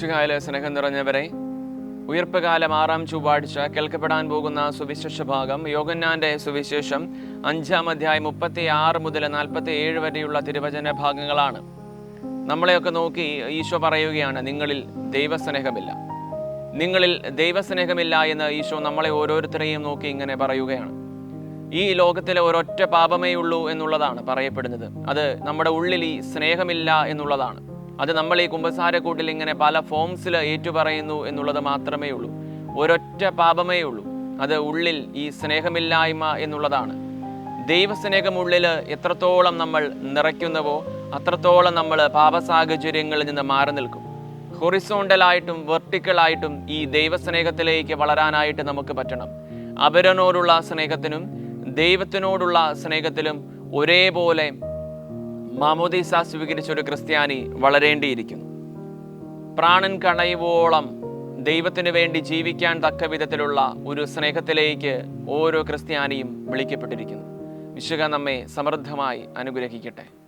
മിശുകാല സ്നേഹം നിറഞ്ഞവരെ ഉയർപ്പുകാലം ആറാം ചൊവ്വാഴ്ച കേൾക്കപ്പെടാൻ പോകുന്ന സുവിശേഷ ഭാഗം യോഗന്നാന്റെ സുവിശേഷം അഞ്ചാം അധ്യായം മുപ്പത്തി ആറ് മുതൽ നാൽപ്പത്തി ഏഴ് വരെയുള്ള തിരുവചന ഭാഗങ്ങളാണ്. നമ്മളെയൊക്കെ നോക്കി ഈശോ പറയുകയാണ് നിങ്ങളിൽ ദൈവസ്നേഹമില്ല. നിങ്ങളിൽ ദൈവസ്നേഹമില്ല എന്ന് ഈശോ നമ്മളെ ഓരോരുത്തരെയും നോക്കി ഇങ്ങനെ പറയുകയാണ്. ഈ ലോകത്തിലെ ഒരൊറ്റ പാപമേ ഉള്ളൂ എന്നുള്ളതാണ് പറയപ്പെടുന്നത്. അത് നമ്മുടെ ഉള്ളിൽ ഈ സ്നേഹമില്ല എന്നുള്ളതാണ്. അത് നമ്മൾ ഈ കുമ്പസാരക്കൂട്ടിൽ ഇങ്ങനെ പല ഫോംസിൽ ഏറ്റുപറയുന്നു എന്നുള്ളത് മാത്രമേ ഉള്ളൂ. ഒരൊറ്റ പാപമേ ഉള്ളൂ. അത് ഉള്ളിൽ ഈ സ്നേഹമില്ലായ്മ എന്നുള്ളതാണ്. ദൈവസ്നേഹം ഉള്ളിൽ എത്രത്തോളം നമ്മൾ നിറയ്ക്കുന്നവോ അത്രത്തോളം നമ്മൾ പാപസാഹചര്യങ്ങളിൽ നിന്ന് മാറി നിൽക്കും. ഹൊറിസോണ്ടലായിട്ടും വെർട്ടിക്കലായിട്ടും ഈ ദൈവസ്നേഹത്തിലേക്ക് വളരാനായിട്ട് നമുക്ക് പറ്റണം. അവരനോടുള്ള സ്നേഹത്തിനും ദൈവത്തിനോടുള്ള സ്നേഹത്തിലും ഒരേപോലെ മാമോദീസ സ്വീകരിച്ച ഒരു ക്രിസ്ത്യാനി വളരേണ്ടിയിരിക്കുന്നു. പ്രാണൻ കണയുവോളം ദൈവത്തിന് വേണ്ടി ജീവിക്കാൻ തക്ക വിധത്തിലുള്ള ഒരു സ്നേഹത്തിലേക്ക് ഓരോ ക്രിസ്ത്യാനിയും വിളിക്കപ്പെട്ടിരിക്കുന്നു. വിശുക നമ്മെ സമൃദ്ധമായി അനുഗ്രഹിക്കട്ടെ.